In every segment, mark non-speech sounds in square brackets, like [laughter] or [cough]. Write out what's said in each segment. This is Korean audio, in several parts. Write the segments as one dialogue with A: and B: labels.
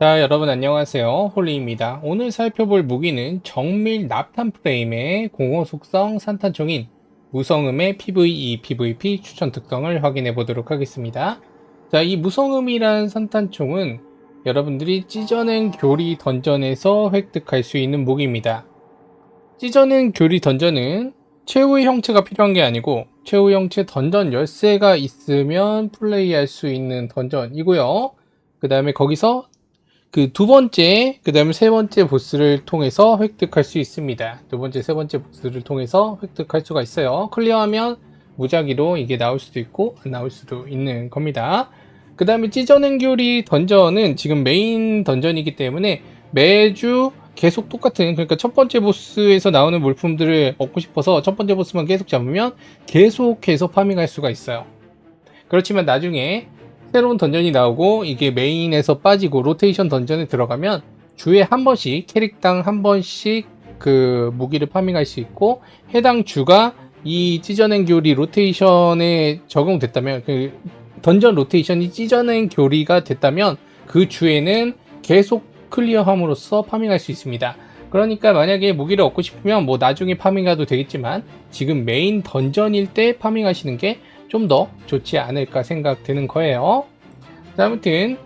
A: 자, 여러분 안녕하세요. 홀리입니다. 오늘 살펴볼 무기는 정밀 납탄 프레임의 공허 속성 산탄총인 무성음의 PVE, PVP 추천 특성을 확인해 보도록 하겠습니다. 자, 이 무성음이란 산탄총은 여러분들이 찢어낸 교리 던전에서 획득할 수 있는 무기입니다. 찢어낸 교리 던전은 최후의 형체가 필요한 게 아니고 최후 형체 던전 열쇠가 있으면 플레이할 수 있는 던전이고요. 그 다음에 거기서 그 두 번째, 그 다음에 세 번째 보스를 통해서 획득할 수 있습니다. 두 번째, 세 번째 보스를 통해서 획득할 수가 있어요. 클리어하면 무작위로 이게 나올 수도 있고 안 나올 수도 있는 겁니다. 그 다음에 찢어낸 교리 던전은 지금 메인 던전이기 때문에 매주 계속 똑같은 그러니까 첫 번째 보스에서 나오는 물품들을 얻고 싶어서 첫 번째 보스만 계속 잡으면 계속해서 파밍할 수가 있어요. 그렇지만 나중에 새로운 던전이 나오고 이게 메인에서 빠지고 로테이션 던전에 들어가면 주에 한 번씩 캐릭당 한 번씩 그 무기를 파밍할 수 있고 해당 주가 이 찢어낸 교리 로테이션에 적용됐다면 그 던전 로테이션이 찢어낸 교리가 됐다면 그 주에는 계속 클리어함으로써 파밍할 수 있습니다. 그러니까 만약에 무기를 얻고 싶으면 뭐 나중에 파밍해도 되겠지만 지금 메인 던전일 때 파밍하시는 게 좀 더 좋지 않을까 생각되는 거예요. 자, 아무튼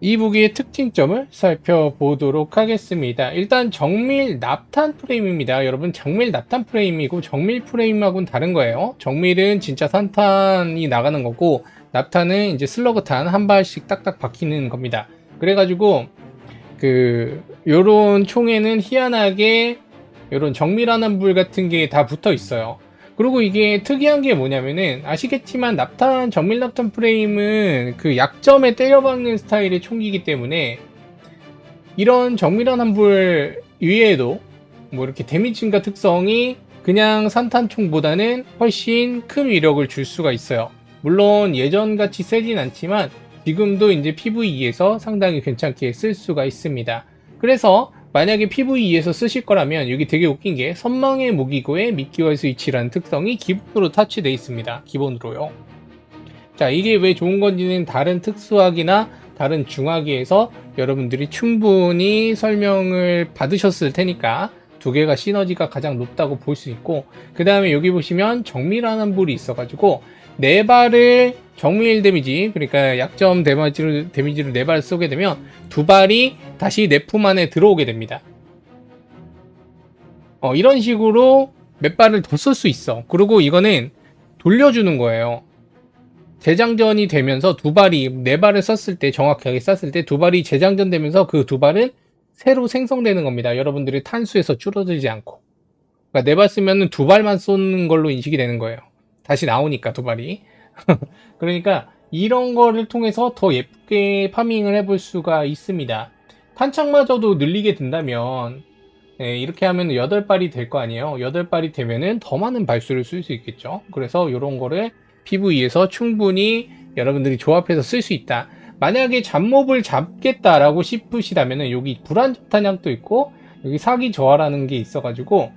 A: 이 무기의 특징점을 살펴보도록 하겠습니다. 일단 정밀 납탄 프레임입니다. 여러분 정밀 납탄 프레임이고 정밀 프레임하고는 다른 거예요. 정밀은 진짜 산탄이 나가는 거고 납탄은 이제 슬러그탄 한 발씩 딱딱 박히는 겁니다. 그래가지고 그 요런 총에는 희한하게 요런 정밀한 불 같은 게 다 붙어 있어요. 그리고 이게 특이한 게 뭐냐면은 아시겠지만 납탄 정밀 납탄 프레임은 그 약점에 때려박는 스타일의 총기이기 때문에 이런 정밀한 환불 위에도 뭐 이렇게 증가 특성이 그냥 산탄총보다는 훨씬 큰 위력을 줄 수가 있어요. 물론 예전같이 세진 않지만 지금도 이제 PVE에서 상당히 괜찮게 쓸 수가 있습니다. 그래서 만약에 PVE에서 쓰실 거라면 여기 되게 웃긴 게 선망의 무기고의 미끼월 스위치라는 특성이 기본으로 타치되어 있습니다. 기본으로요. 자, 이게 왜 좋은 건지는 다른 특수학이나 다른 중학기에서 여러분들이 충분히 설명을 받으셨을 테니까 두 개가 시너지가 가장 높다고 볼 수 있고 그 다음에 여기 보시면 정밀한 불이 있어가지고 네 발을 정밀 데미지 그러니까 약점 데미지를 데미지를 네 발 쏘게 되면 두 발이 다시 내 품 안에 들어오게 됩니다. 어, 이런 식으로 몇 발을 더쏠수 있어. 그리고 이거는 돌려주는 거예요. 재장전이 되면서 두 발이 네 발을 썼을 때 정확하게 쐈을 때 두 발이 재장전 되면서 그 두 발은 새로 생성되는 겁니다. 여러분들이 탄수에서 줄어들지 않고. 그러니까 네 발 쓰면은 두 발만 쏘는 걸로 인식이 되는 거예요. 다시 나오니까 두 발이. [laughs] 그러니까 이런 거를 통해서 더 예쁘게 파밍을 해볼 수가 있습니다. 탄창마저도 늘리게 된다면 네, 이렇게 하면 8발이 될 거 아니에요. 8발이 되면은 더 많은 발수를 쓸 수 있겠죠. 그래서 이런 거를 PV에서 충분히 여러분들이 조합해서 쓸 수 있다. 만약에 잡몹을 잡겠다라고 싶으시다면은 여기 불안정 탄약도 있고 여기 사기 저하라는 게 있어가지고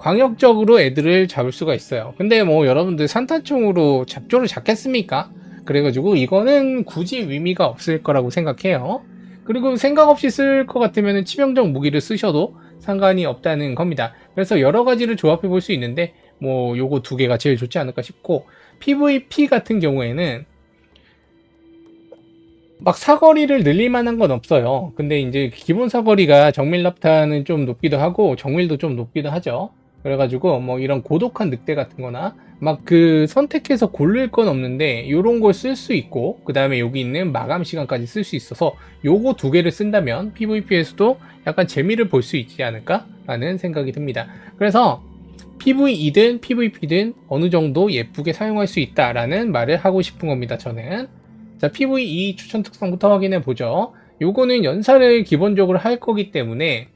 A: 광역적으로 애들을 잡을 수가 있어요. 근데 뭐 여러분들 산탄총으로 잡조를 잡겠습니까? 그래가지고 이거는 굳이 의미가 없을 거라고 생각해요. 그리고 생각 없이 쓸 것 같으면 치명적 무기를 쓰셔도 상관이 없다는 겁니다. 그래서 여러 가지를 조합해 볼 수 있는데 뭐 요거 두 개가 제일 좋지 않을까 싶고 PVP 같은 경우에는 막 사거리를 늘릴 만한 건 없어요. 근데 이제 기본 사거리가 정밀 납탄은 좀 높기도 하고 정밀도 좀 높기도 하죠. 그래가지고 뭐 이런 고독한 늑대 같은 거나 막 그 선택해서 고를 건 없는데 요런 걸 쓸 수 있고 그 다음에 여기 있는 마감 시간까지 쓸 수 있어서 요거 두 개를 쓴다면 PVP에서도 약간 재미를 볼 수 있지 않을까 라는 생각이 듭니다. 그래서 PVE든 PVP든 어느 정도 예쁘게 사용할 수 있다라는 말을 하고 싶은 겁니다 저는. 자 PVE 추천 특성부터 확인해 보죠. 요거는 연사를 기본적으로 할 거기 때문에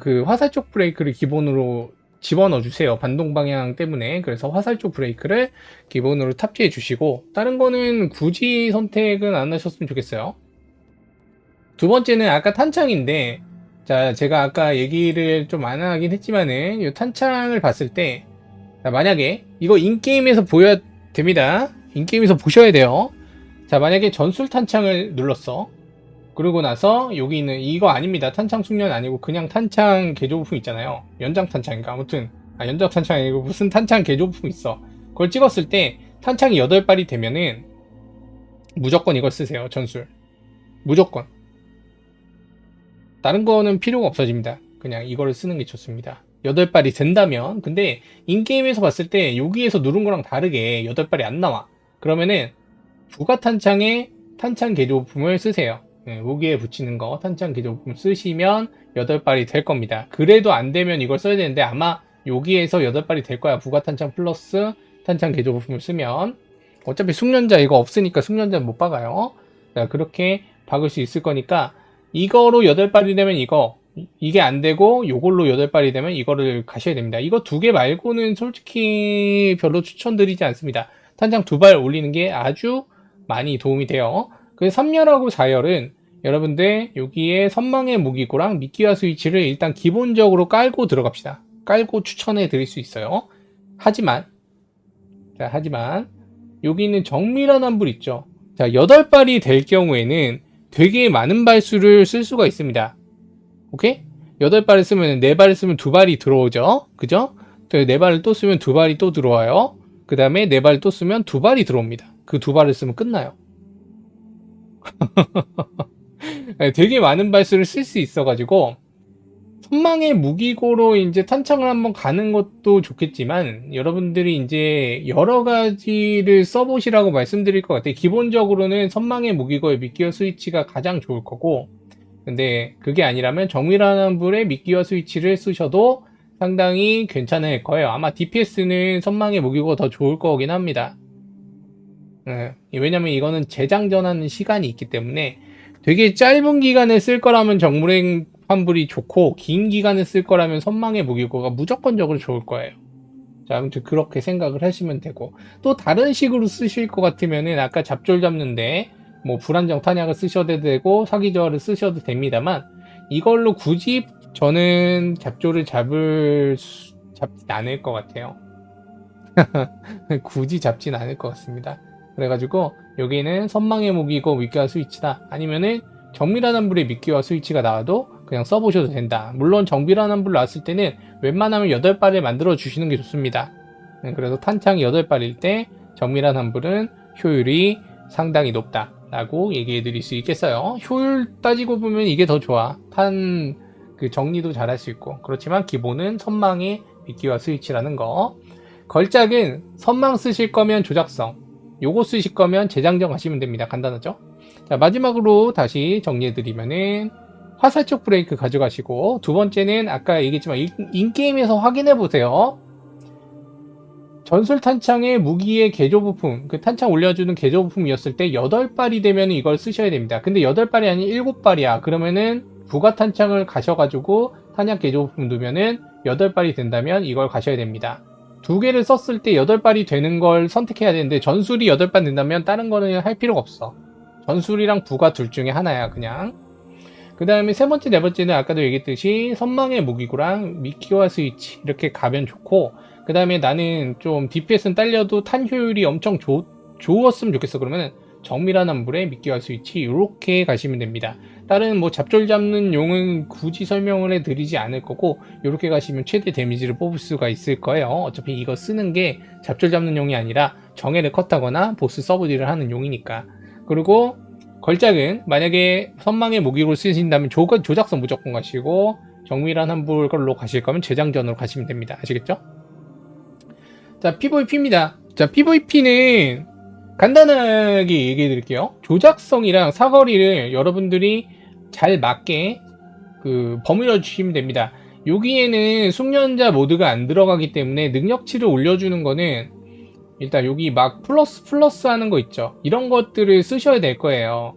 A: 그 화살 쪽 브레이크를 기본으로 집어넣어 주세요. 반동 방향 때문에. 그래서 화살 쪽 브레이크를 기본으로 탑재해 주시고, 다른 거는 굳이 선택은 안 하셨으면 좋겠어요. 두 번째는 아까 탄창인데, 자, 제가 아까 얘기를 좀 안 하긴 했지만은, 이 탄창을 봤을 때, 자, 만약에, 이거 인게임에서 보여야 됩니다. 인게임에서 보셔야 돼요. 자, 만약에 전술 탄창을 눌렀어. 그러고 나서 여기 있는 이거 아닙니다. 탄창 숙련 아니고 그냥 탄창 개조 부품 있잖아요. 연장 탄창인가 아무튼 아 연장 탄창 아니고 무슨 탄창 개조 부품 있어. 그걸 찍었을 때 탄창이 8발이 되면은 무조건 이걸 쓰세요. 전술. 무조건. 다른 거는 필요가 없어집니다. 그냥 이거를 쓰는 게 좋습니다. 8발이 된다면 근데 인게임에서 봤을 때 여기에서 누른 거랑 다르게 8발이 안 나와. 그러면은 부가 탄창에 탄창 개조부품을 쓰세요. 네, 무기에 붙이는 거 탄창 개조부품 쓰시면 8발이 될 겁니다. 그래도 안 되면 이걸 써야 되는데 아마 여기에서 8발이 될 거야. 부가 탄창 플러스 탄창 개조 부품을 쓰면 어차피 숙련자 이거 없으니까 숙련자 못 박아요. 자, 그렇게 박을 수 있을 거니까 이거로 8발이 되면 이거 이게 안 되고 요걸로 8발이 되면 이거를 가셔야 됩니다. 이거 두 개 말고는 솔직히 별로 추천드리지 않습니다. 탄창 두 발 올리는 게 아주 많이 도움이 돼요. 그 3열하고 4열은 여러분들 여기에 선망의 무기고랑 미끼와 스위치를 일단 기본적으로 깔고 들어갑시다. 깔고 추천해 드릴 수 있어요. 하지만 자, 하지만 여기 있는 정밀한 환불 있죠. 자, 8발이 될 경우에는 되게 많은 발수를 쓸 수가 있습니다. 오케이? 8발을 쓰면 4발을 쓰면 2발이 들어오죠. 그죠? 4발을 또 쓰면 2발이 또 들어와요. 그 다음에 4발을 또 쓰면 2발이 들어옵니다. 그 2발을 쓰면 끝나요. [laughs] 네, 되게 많은 발수를 쓸 수 있어가지고 선망의 무기고로 이제 탄창을 한번 가는 것도 좋겠지만 여러분들이 이제 여러 가지를 써보시라고 말씀드릴 것 같아요. 기본적으로는 선망의 무기고의 미끼와 스위치가 가장 좋을 거고 근데 그게 아니라면 정밀한 불의 미끼와 스위치를 쓰셔도 상당히 괜찮을 거예요. 아마 DPS는 선망의 무기고가 더 좋을 거긴 합니다. 네, 왜냐면 이거는 재장 전하는 시간이 있기 때문에 되게 짧은 기간에 쓸 거라면 정물행 환불이 좋고 긴 기간에 쓸 거라면 선망의 무기고가 무조건적으로 좋을 거예요. 자, 아무튼 그렇게 생각을 하시면 되고 또 다른 식으로 쓰실 것 같으면은 아까 잡졸 잡는데 뭐 불안정 탄약을 쓰셔도 되고 사기 저하를 쓰셔도 됩니다만 이걸로 굳이 저는 잡졸을 잡을 수- 잡진 않을 것 같아요. [laughs] 굳이 잡진 않을 것 같습니다. 그래가지고 여기는 선망의 무기고 미끼와 스위치다 아니면은 정밀한 환불에 미끼와 스위치가 나와도 그냥 써보셔도 된다. 물론 정밀한 환불 나왔을 때는 웬만하면 8발을 만들어 주시는 게 좋습니다. 네, 그래서 탄창이 8발일 때 정밀한 환불은 효율이 상당히 높다. 라고 얘기해 드릴 수 있겠어요. 효율 따지고 보면 이게 더 좋아. 탄 그 정리도 잘 할 수 있고. 그렇지만 기본은 선망의 미끼와 스위치라는 거. 걸작은 선망 쓰실 거면 조작성. 요거 쓰실 거면 재장전 가시면 됩니다. 간단하죠? 자, 마지막으로 다시 정리해드리면은 화살촉 브레이크 가져가시고 두 번째는 아까 얘기했지만 인- 인게임에서 확인해 보세요. 전술 탄창의 무기의 개조 부품, 그 탄창 올려주는 개조 부품이었을 때 8발이 되면 이걸 쓰셔야 됩니다. 근데 8발이 아닌 7발이야. 그러면은 부가 탄창을 가셔가지고 탄약 개조 부품 두면은 8발이 된다면 이걸 가셔야 됩니다. 두 개를 썼을 때 8발이 되는 걸 선택해야 되는데 전술이 8발 된다면 다른 거는 할 필요가 없어. 전술이랑 부가 둘 중에 하나야, 그냥. 그 다음에 세 번째, 네 번째는 아까도 얘기했듯이 선망의 무기고랑 미키와 스위치 이렇게 가면 좋고 그 다음에 나는 좀 DPS는 딸려도 탄 효율이 엄청 좋, 좋았으면 좋겠어. 그러면 정밀한 환불에 미끼와 스위치 이렇게 가시면 됩니다. 다른 뭐 잡졸 잡는 용은 굳이 설명을 해드리지 않을 거고 이렇게 가시면 최대 데미지를 뽑을 수가 있을 거예요. 어차피 이거 쓰는 게 잡졸 잡는 용이 아니라 정해를 컷하거나 보스 서브딜을 하는 용이니까. 그리고 걸작은 만약에 선망의 무기로 쓰신다면 조, 조작성 무조건 가시고 정밀한 환불 걸로 가실 거면 재장전으로 가시면 됩니다. 아시겠죠? 자, PVP입니다. 자, PVP는 간단하게 얘기해 드릴게요. 조작성이랑 사거리를 여러분들이 잘 맞게 그 버무려 주시면 됩니다. 여기에는 숙련자 모드가 안 들어가기 때문에 능력치를 올려주는 거는 일단 여기 막 플러스 플러스 하는 거 있죠. 이런 것들을 쓰셔야 될 거예요.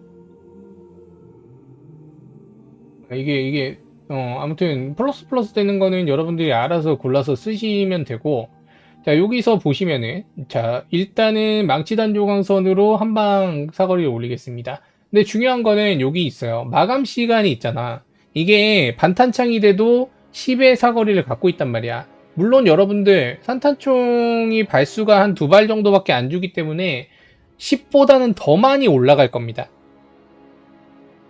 A: 이게 이게 어 아무튼 플러스 플러스 되는 거는 여러분들이 알아서 골라서 쓰시면 되고 자 여기서 보시면은 자 일단은 망치 단 조광선으로 한 방 사거리를 올리겠습니다. 근데 중요한 거는 여기 있어요. 마감 시간이 있잖아. 이게 반탄창이 돼도 10의 사거리를 갖고 있단 말이야. 물론 여러분들 산탄총이 발수가 한 두 발 정도밖에 안 주기 때문에 10보다는 더 많이 올라갈 겁니다.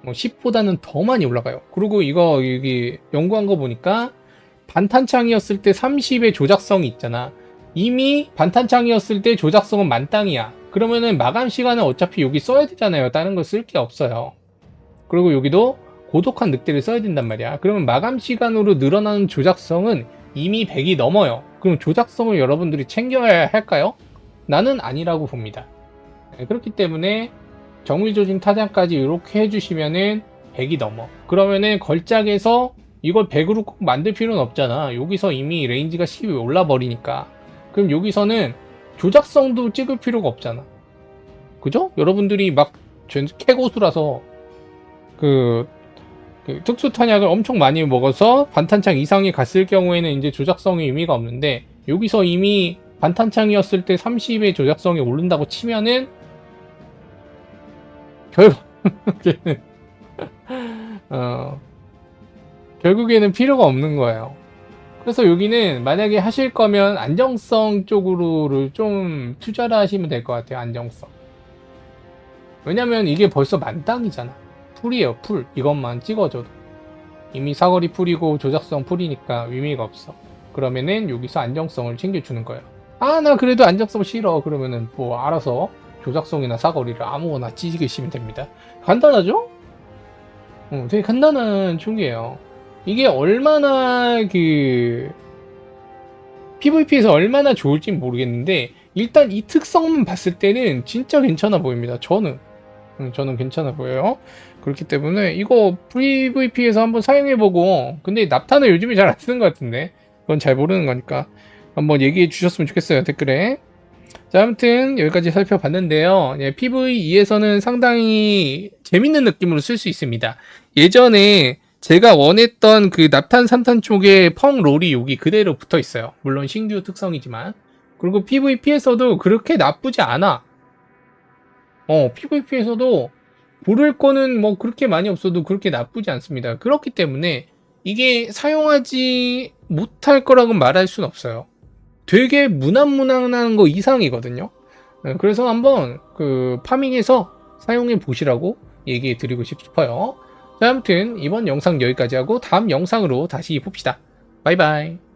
A: 뭐 10보다는 더 많이 올라가요. 그리고 이거 여기 연구한 거 보니까 반탄창이었을 때 30의 조작성이 있잖아. 이미 반탄창이었을 때 조작성은 만땅이야. 그러면은 마감 시간은 어차피 여기 써야 되잖아요. 다른 거 쓸 게 없어요. 그리고 여기도 고독한 늑대를 써야 된단 말이야. 그러면 마감 시간으로 늘어나는 조작성은 이미 100이 넘어요. 그럼 조작성을 여러분들이 챙겨야 할까요? 나는 아니라고 봅니다. 네, 그렇기 때문에 정밀조짐 타장까지 이렇게 해주시면은 100이 넘어. 그러면은 걸작에서 이걸 100으로 꼭 만들 필요는 없잖아. 여기서 이미 레인지가 10이 올라 버리니까. 그럼 여기서는 조작성도 찍을 필요가 없잖아. 그죠? 여러분들이 막 전- 캐고수라서 그, 그 특수 탄약을 엄청 많이 먹어서 반탄창 이상이 갔을 경우에는 이제 조작성이 의미가 없는데 여기서 이미 반탄창이었을 때 30의 조작성이 오른다고 치면은 [laughs] 결국에는 어, 결국에는 필요가 없는 거예요. 그래서 여기는 만약에 하실 거면 안정성 쪽으로를 좀 투자를 하시면 될 것 같아요. 안정성. 왜냐면 이게 벌써 만땅이잖아. 풀이에요, 풀. 이것만 찍어줘도. 이미 사거리 풀이고 조작성 풀이니까 의미가 없어. 그러면은 여기서 안정성을 챙겨주는 거예요. 아, 나 그래도 안정성 싫어. 그러면은 뭐 알아서 조작성이나 사거리를 아무거나 찢으시면 됩니다. 간단하죠? 어, 되게 간단한 총기예요. 이게 얼마나 그 PVP에서 얼마나 좋을지 모르겠는데 일단 이 특성만 봤을 때는 진짜 괜찮아 보입니다. 저는 음, 저는 괜찮아 보여요. 그렇기 때문에 이거 PVP에서 한번 사용해보고 근데 납탄을 요즘에 잘 안 쓰는 것 같은데 그건 잘 모르는 거니까 한번 얘기해 주셨으면 좋겠어요 댓글에 자 아무튼 여기까지 살펴봤는데요 예, PVE에서는 상당히 재밌는 느낌으로 쓸 수 있습니다 예전에 제가 원했던 그 납탄 산탄 쪽에 펑 롤이 여기 그대로 붙어 있어요 물론 신규 특성이지만 그리고 PVP에서도 그렇게 나쁘지 않아 어 PVP에서도 고를 거는 뭐 그렇게 많이 없어도 그렇게 나쁘지 않습니다. 그렇기 때문에 이게 사용하지 못할 거라고 말할 수는 없어요. 되게 무난무난한 거 이상이거든요. 네, 그래서 한번 그 파밍해서 사용해 보시라고 얘기해 드리고 싶어요. 자, 아무튼 이번 영상 여기까지 하고 다음 영상으로 다시 봅시다. 바이바이.